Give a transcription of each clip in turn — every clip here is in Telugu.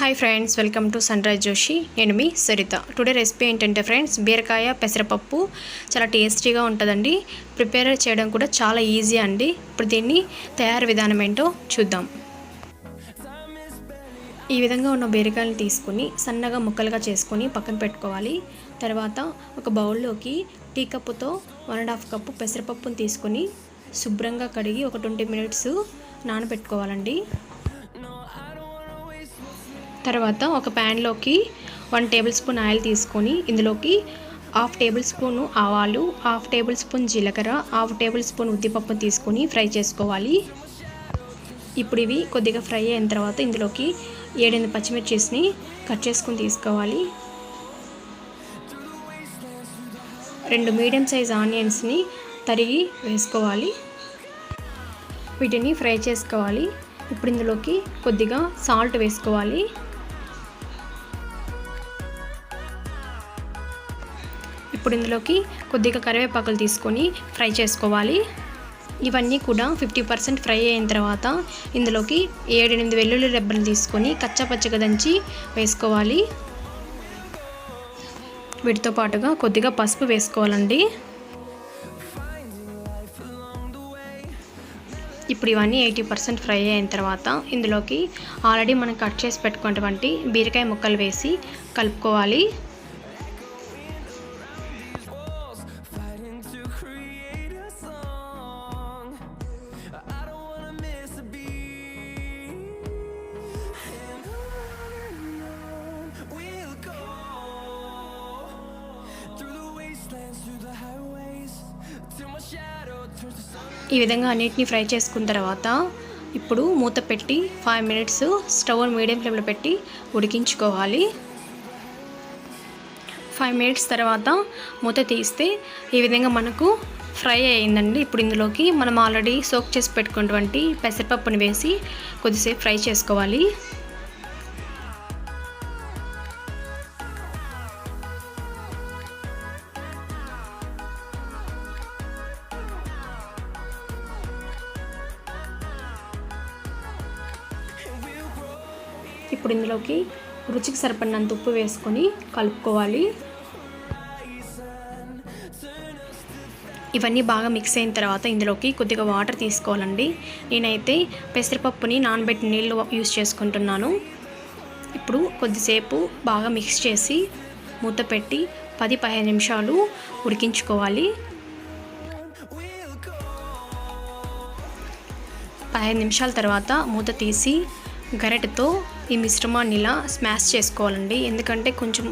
Hi friends welcome to sunrise Joshi నేను మీ సరిత. టుడే రెసిపీ ఏంటంటే ఫ్రెండ్స్ బీరకాయ పెసరపప్పు చాలా టేస్టీగా ఉంటుందండి. ప్రిపేర్ చేయడం కూడా చాలా ఈజీ అండి. ఇప్పుడు దీన్ని తయారు విధానం ఏంటో చూద్దాం. ఈ విధంగా ఉన్న బీరకాయలు తీసుకుని సన్నగా ముక్కలుగా చేసుకొని పక్కన పెట్టుకోవాలి. తర్వాత ఒక బౌల్లోకి టీ కప్పుతో వన్ అండ్ హాఫ్ కప్పు పెసరపప్పును తీసుకొని శుభ్రంగా కడిగి ఒక ట్వంటీ మినిట్స్ నానబెట్టుకోవాలండి. తర్వాత ఒక ప్యాన్లోకి వన్ టేబుల్ స్పూన్ ఆయిల్ తీసుకొని ఇందులోకి హాఫ్ టేబుల్ స్పూన్ ఆవాలు హాఫ్ టేబుల్ స్పూన్ జీలకర్ర హాఫ్ టేబుల్ స్పూన్ ఉద్దిపప్పు తీసుకొని ఫ్రై చేసుకోవాలి. ఇప్పుడు ఇవి కొద్దిగా ఫ్రై అయిన తర్వాత ఇందులోకి ఏడెనిమిది పచ్చిమిర్చిస్ని కట్ చేసుకుని తీసుకోవాలి. రెండు మీడియం సైజ్ ఆనియన్స్ని తరిగి వేసుకోవాలి. వీటిని ఫ్రై చేసుకోవాలి. ఇప్పుడు ఇందులోకి కొద్దిగా సాల్ట్ వేసుకోవాలి. ఇప్పుడు ఇందులోకి కొద్దిగా కరివేపాకులు తీసుకొని ఫ్రై చేసుకోవాలి. ఇవన్నీ కూడా ఫిఫ్టీ పర్సెంట్ ఫ్రై అయిన తర్వాత ఇందులోకి ఏడెనిమిది వెల్లుల్లి రెబ్బలు తీసుకొని కచ్చపచ్చగా దంచి వేసుకోవాలి. వీటితో పాటుగా కొద్దిగా పసుపు వేసుకోవాలండి. ఇప్పుడు ఇవన్నీ ఎయిటీ పర్సెంట్ ఫ్రై అయిన తర్వాత ఇందులోకి ఆల్రెడీ మనం కట్ చేసి పెట్టుకున్నటువంటి బీరకాయ ముక్కలు వేసి కలుపుకోవాలి. ఈ విధంగా అన్నిటిని ఫ్రై చేసుకున్న తర్వాత ఇప్పుడు మూత పెట్టి ఫైవ్ మినిట్స్ స్టవ్ మీడియం ఫ్లేమ్లో పెట్టి ఉడికించుకోవాలి. ఫైవ్ మినిట్స్ తర్వాత మూత తీస్తే ఈ విధంగా మనకు ఫ్రై అయిందండి. ఇప్పుడు ఇందులోకి మనం ఆల్రెడీ సోక్ చేసి పెట్టుకున్నటువంటి పెసరపప్పుని వేసి కొద్దిసేపు ఫ్రై చేసుకోవాలి. ఇప్పుడు ఇందులోకి రుచికి సరిపడినంత ఉప్పు వేసుకొని కలుపుకోవాలి. ఇవన్నీ బాగా మిక్స్ అయిన తర్వాత ఇందులోకి కొద్దిగా వాటర్ తీసుకోవాలండి. నేనైతే పెసరపప్పుని నానబెట్టి నీళ్ళు యూస్ చేసుకుంటున్నాను. ఇప్పుడు కొద్దిసేపు బాగా మిక్స్ చేసి మూత పెట్టి పది పదిహేను నిమిషాలు ఉడికించుకోవాలి. పదిహేను నిమిషాల తర్వాత మూత తీసి గరెటతో ఈ మిశ్రమాన్ని ఇలా స్మాష్ చేసుకోవాలండి. ఎందుకంటే కొంచెం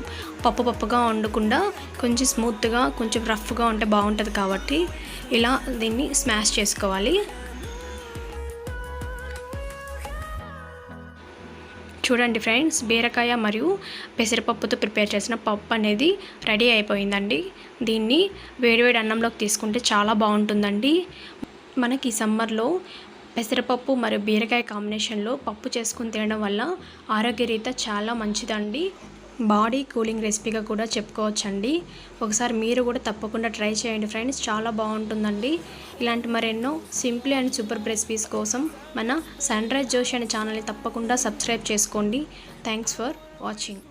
పప్పు పప్పుగా ఉండకుండా కొంచెం స్మూత్గా కొంచెం రఫ్గా ఉంటే బాగుంటుంది కాబట్టి ఇలా దీన్ని స్మాష్ చేసుకోవాలి. చూడండి ఫ్రెండ్స్ బీరకాయ మరియు పెసరపప్పుతో ప్రిపేర్ చేసిన పప్పు అనేది రెడీ అయిపోయిందండి. దీన్ని వేడివేడి అన్నంలోకి తీసుకుంటే చాలా బాగుంటుందండి. మనకి సమ్మర్లో పెసరపప్పు మరియు బీరకాయ కాంబినేషన్లో పప్పు చేసుకుని తినడం వల్ల ఆరోగ్యరీత చాలా మంచిదండి. బాడీ కూలింగ్ రెసిపీగా కూడా చెప్పుకోవచ్చండి. ఒకసారి మీరు కూడా తప్పకుండా ట్రై చేయండి ఫ్రెండ్స్ చాలా బాగుంటుందండి. ఇలాంటి మరెన్నో సింపుల్ అండ్ సూపర్ రెసిపీస్ కోసం మన సన్ రైజ్ జోషి అనే ఛానల్ని తప్పకుండా సబ్స్క్రైబ్ చేసుకోండి. Thanks for watching.